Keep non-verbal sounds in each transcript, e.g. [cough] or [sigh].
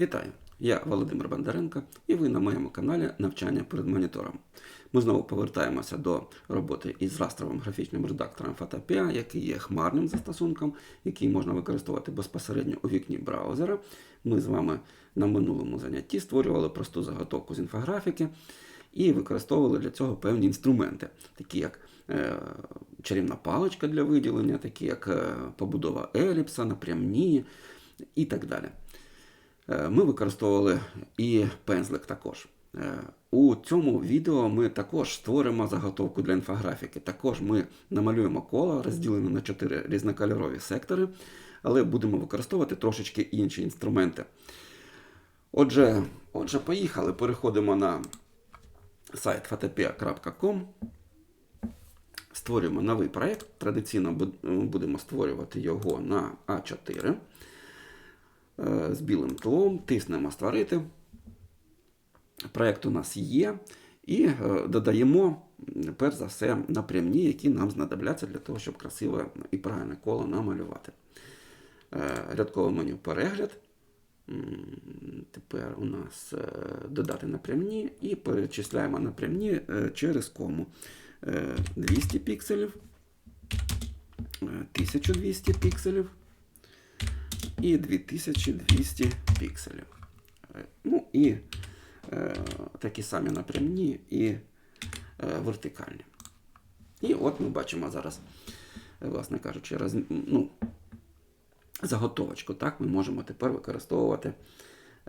Вітаю! Я Володимир Бондаренко і ви на моєму каналі Навчання перед монітором. Ми знову повертаємося до роботи із растровим графічним редактором Photopea, який є хмарним застосунком, який можна використовувати безпосередньо у вікні браузера. Ми з вами на минулому занятті створювали просту заготовку з інфографіки і використовували для цього певні інструменти, такі як е, чарівна паличка для виділення, такі як е, побудова еліпса, напрямні і так далі. Е, Ми використовували і пензлик також. Е, У цьому відео ми також створимо заготовку для інфографіки. Також ми намалюємо коло, розділене на чотири різнокольорові сектори, але будемо використовувати трошечки інші інструменти. Отже, отже, поїхали. Переходимо на сайт photopea.com. Створюємо новий проєкт. Традиційно будемо створювати його на А4 е, з білим тлом, тиснемо створити. Проєкт у нас є. І е, додаємо, перш за все, напрямні, які нам знадобляться для того, щоб красиве і правильне коло намалювати. Е, Рядкове меню перегляд. Тепер у нас е, додати напрямні і перечисляємо напрямні е, через кому. Е, 200 пікселів, е, 1200 пікселів і 2200 пікселів. Е, Ну і е, такі самі напрямні і е, вертикальні. І от ми бачимо зараз, е, власне кажучи, роз, ну, заготовочку. Так, ми можемо тепер використовувати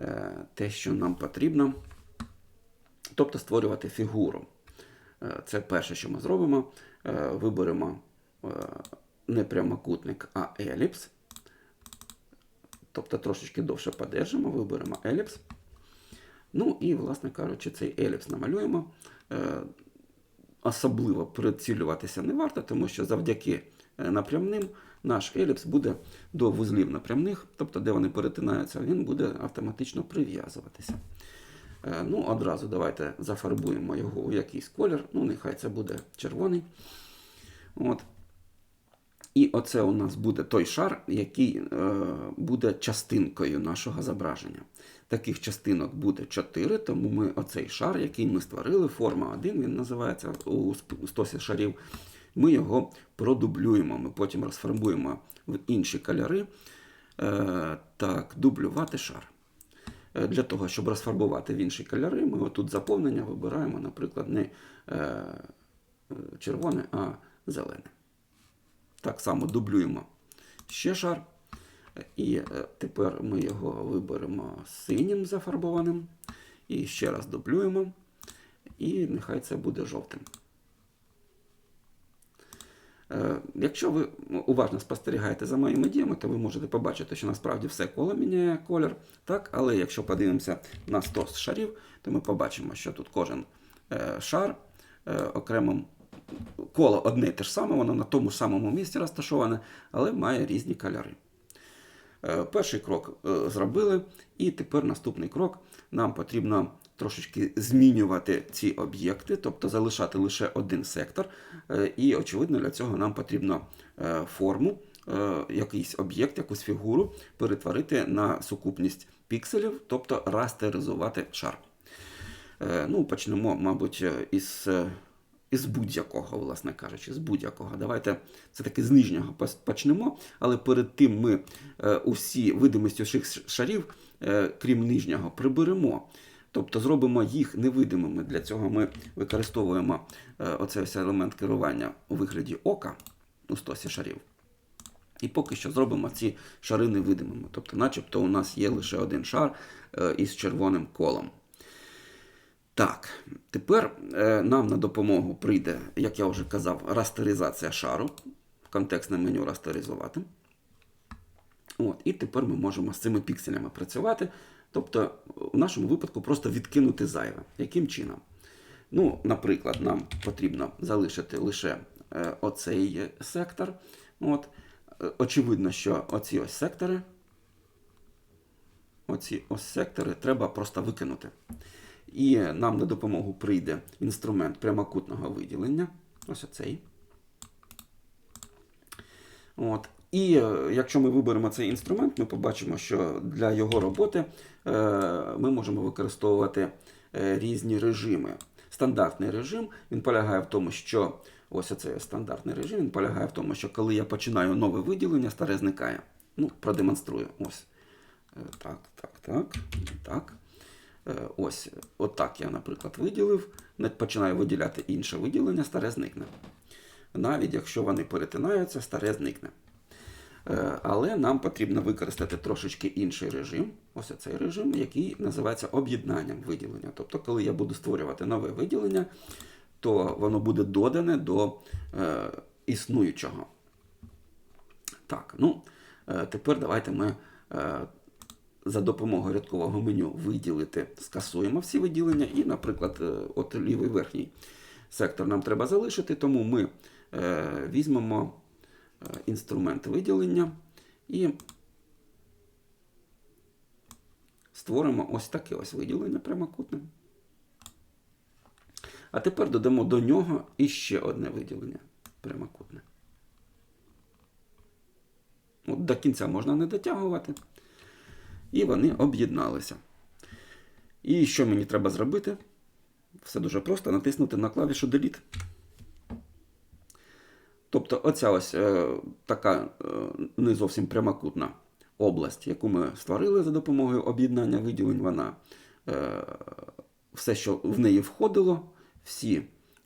е, те, що нам потрібно, тобто створювати фігуру. Е, Це перше, що ми зробимо. Виберемо не прямокутник, а еліпс. Тобто трошечки довше подержимо, виберемо еліпс. Ну і, власне кажучи, цей еліпс намалюємо. Е, Особливо прицілюватися не варто, тому що завдяки е, напрямним наш еліпс буде до вузлів напрямних, тобто де вони перетинаються, він буде автоматично прив'язуватися. Е, Ну, одразу давайте зафарбуємо його у якийсь колір. Ну, нехай це буде червоний. От. І оце у нас буде той шар, який е, буде частинкою нашого зображення. Таких частинок буде 4, тому ми оцей шар, який ми створили, форма 1, він називається у стосі шарів. Ми його продублюємо. Ми потім розфарбуємо в інші кольори. Е, так, дублювати шар. Е, Для того, щоб розфарбувати в інші кольори, ми отут заповнення вибираємо, наприклад, не червоне, а зелене. Так само дублюємо ще шар. І е, тепер ми його виберемо синім зафарбованим. І ще раз дублюємо. І нехай це буде жовтим. Е, Якщо ви уважно спостерігаєте за моїми діями, то ви можете побачити, що насправді все коло міняє колір. Так? Але якщо подивимося на стос шарів, то ми побачимо, що тут кожен е, шар окремим коло одне і те ж саме, воно на тому самому місці розташоване, але має різні кольори. Е, Перший крок е, зробили, і тепер наступний крок. Нам потрібно трошечки змінювати ці об'єкти, тобто залишати лише один сектор. Е, І, очевидно, для цього нам потрібно форму, якийсь об'єкт, якусь фігуру перетворити на сукупність пікселів, тобто растеризувати шар. Ну, почнемо, мабуть, із, із будь-якого, власне кажучи, з будь-якого. Давайте це таки з нижнього почнемо, але перед тим ми е, усі видимості усіх шарів, е, крім нижнього, приберемо. Тобто зробимо їх невидимими. Для цього ми використовуємо е, оцей ось елемент керування у вигляді ока у стосі шарів. І поки що зробимо ці шари невидимими. Тобто, начебто, у нас є лише один шар із червоним колом. Так, тепер е, нам на допомогу прийде, як я вже казав, растеризація шару. Контекстне меню растеризувати. От, і тепер ми можемо з цими пікселями працювати. Тобто, в нашому випадку просто відкинути зайве. Яким чином? Ну, наприклад, нам потрібно залишити лише е, оцей сектор. От. Е, Очевидно, що оці ось сектори, оці ось сектори треба просто викинути. І нам на допомогу прийде інструмент прямокутного виділення. Ось оцей. От. І е, якщо ми виберемо цей інструмент, ми побачимо, що для його роботи е, ми можемо використовувати е, різні режими. Стандартний режим він полягає в тому, що ось оцей стандартний режим він полягає в тому, що коли я починаю нове виділення, старе зникає. Ну, продемонструю. Ось. Так, так, так, так. Е, Ось, отак я, наприклад, виділив, починаю виділяти інше виділення, старе зникне. Навіть якщо вони перетинаються, старе зникне. Е, Але нам потрібно використати трошечки інший режим, ось цей режим, який називається об'єднанням виділення. Тобто, коли я буду створювати нове виділення, то воно буде додане до е, існуючого. Так, ну е, тепер давайте ми за допомогою рядкового меню виділити, скасуємо всі виділення. І, наприклад, е, от лівий верхній сектор нам треба залишити, тому ми е, візьмемо е, інструмент виділення і створимо ось таке ось виділення прямокутне. А тепер додамо до нього іще одне виділення прямокутне. От до кінця можна не дотягувати. І вони об'єдналися. І що мені треба зробити? Все дуже просто натиснути на клавішу Delete. Тобто, оця ось е, така е, не зовсім прямокутна область, яку ми створили за допомогою об'єднання виділень, вона е, все, що в неї входило, всі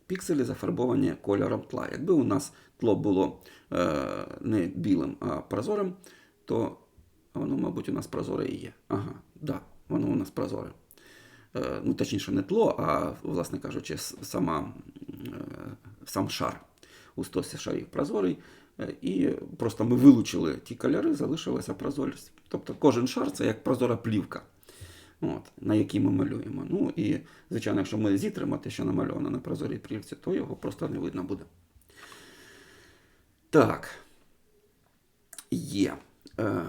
пікселі зафарбовані кольором тла. Якби у нас тло було е, не білим, а прозорим, то воно, мабуть, у нас прозоре і є. Ага, да, воно у нас прозоре. Е, ну, точніше, не тло, а, власне кажучи, сама, е, сам шар. У стосі шарів прозорий. Е, І просто ми вилучили ті кольори, залишилася прозорість. Тобто кожен шар це як прозора плівка, от, на якій ми малюємо. Ну і, звичайно, якщо ми зітримо те, що намальовано на прозорій плівці, то його просто не видно буде. Так. Є. Е,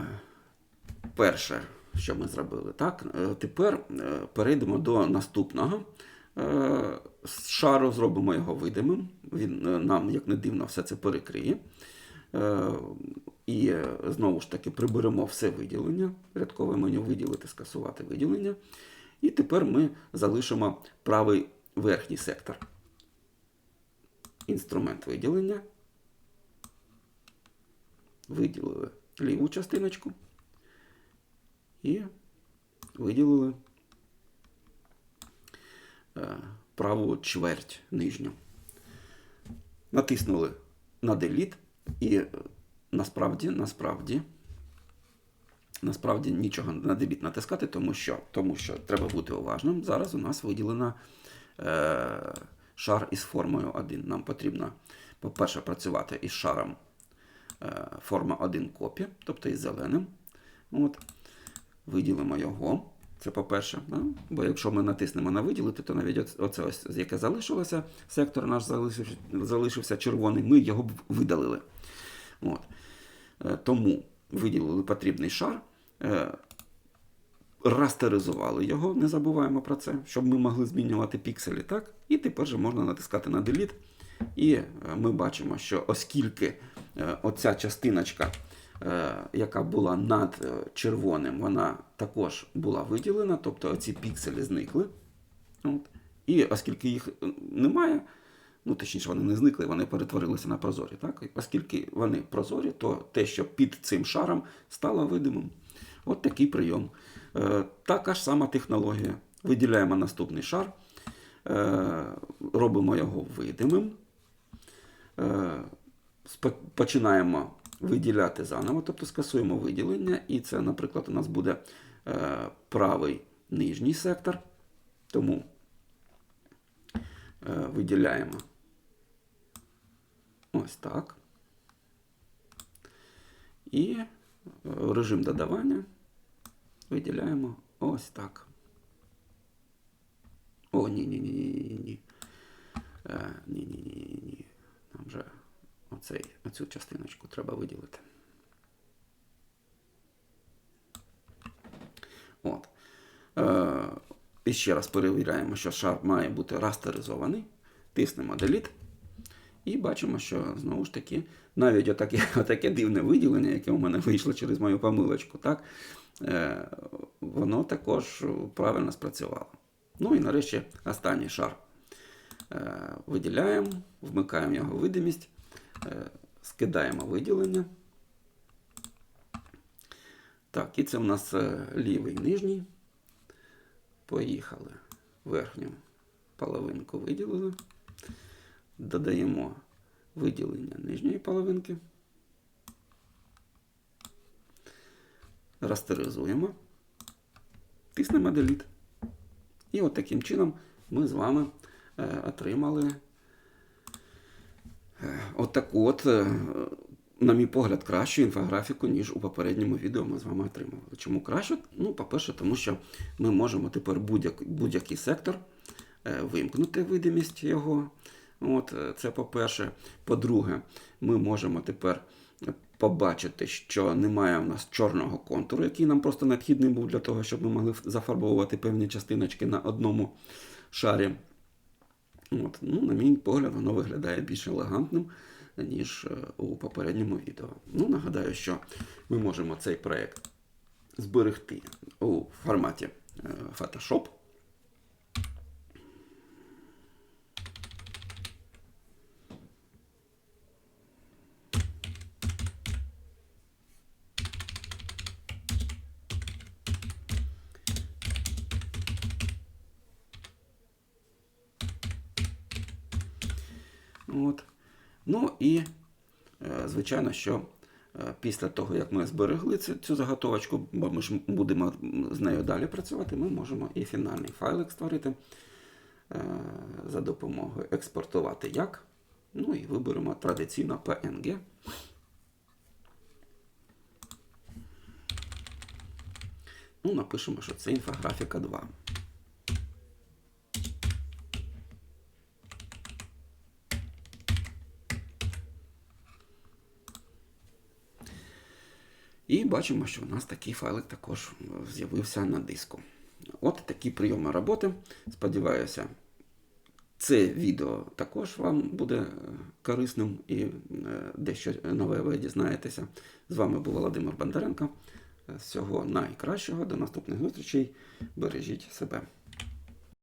перше, що ми зробили. Так? Е, Тепер е, перейдемо до наступного е, шару, зробимо його видимим. Він нам, як не дивно, все це перекриє. І знову ж таки приберемо все виділення, рядкове меню виділити, скасувати виділення. І тепер ми залишимо правий верхній сектор. Інструмент виділення. Виділили ліву частиночку і виділили е, праву чверть нижню. Натиснули на Delete і е, насправді, насправді, насправді нічого на Delete натискати, тому що, тому що треба бути уважним. Зараз у нас виділена е, шар із формою 1. Нам потрібно, по-перше, працювати із шаром е, форма 1 копі, тобто із зеленим. От. Виділимо його. Це по-перше. Да? Бо якщо ми натиснемо на виділити, то навіть оце ось, яке залишилося, сектор наш залишився, залишився червоний, ми його б видалили. От. Е, Тому виділили потрібний шар, е, растеризували його, не забуваємо про це, щоб ми могли змінювати пікселі. так? І тепер же можна натискати на Delete. І е, ми бачимо, що оскільки оця частиночка, яка була над е, червоним, вона також була виділена, тобто ці пікселі зникли. От. І оскільки їх е, немає, ну точніше, вони не зникли, вони перетворилися на прозорі. Так? І оскільки вони прозорі, то те, що під цим шаром стало видимим. От такий прийом. Е, така ж сама технологія. Виділяємо наступний шар, е, робимо його видимим. Е, починаємо виділяти заново, тобто скасуємо виділення, і це, наприклад, у нас буде е, правий нижній сектор. Тому е, виділяємо ось так. І е, режим додавання виділяємо ось так. О, ні, ні, ні, ні, ні, ні. Е, ні, ні, ні, ні, ні. Нам вже оцей, оцю частиночку треба виділити. От. Е, і ще раз перевіряємо, що шар має бути растеризований. Тиснемо Delete. І бачимо, що знову ж таки навіть отаке, [laughs] отаке дивне виділення, яке у мене вийшло через мою помилочку, так, е, воно також правильно спрацювало. Ну і нарешті останній шар. Е, Виділяємо, вмикаємо його видимість, скидаємо виділення. Так, і це в нас е, лівий нижній. Поїхали. Верхню половинку виділили. Додаємо виділення нижньої половинки. Растеризуємо. Тиснемо Delete. І от таким чином ми з вами е, отримали е, от таку от, е, на мій погляд, кращу інфографіку, ніж у попередньому відео ми з вами отримували. Чому краще? Ну, по-перше, тому що ми можемо тепер будь-як- будь-який сектор е, вимкнути видимість його. От, е, це по-перше. По-друге, ми можемо тепер побачити, що немає в нас чорного контуру, який нам просто необхідний був для того, щоб ми могли зафарбовувати певні частиночки на одному шарі. От, ну, на мій погляд, воно виглядає більш елегантним, ніж е, у попередньому відео. Ну, нагадаю, що ми можемо цей проєкт зберегти у форматі е, Photoshop. От. Ну і, е, звичайно, що е, після того, як ми зберегли цю, заготовочку, бо ми ж будемо з нею далі працювати, ми можемо і фінальний файлик створити е, за допомогою експортувати як. Ну і виберемо традиційно PNG. Ну, напишемо, що це інфографіка 2. І бачимо, що у нас такий файлик також е, з'явився на диску. От такі прийоми роботи. Сподіваюся, це відео також вам буде е, корисним і е, дещо нове ви дізнаєтеся. З вами був Володимир Бондаренко. Всього найкращого, до наступних зустрічей. Бережіть себе.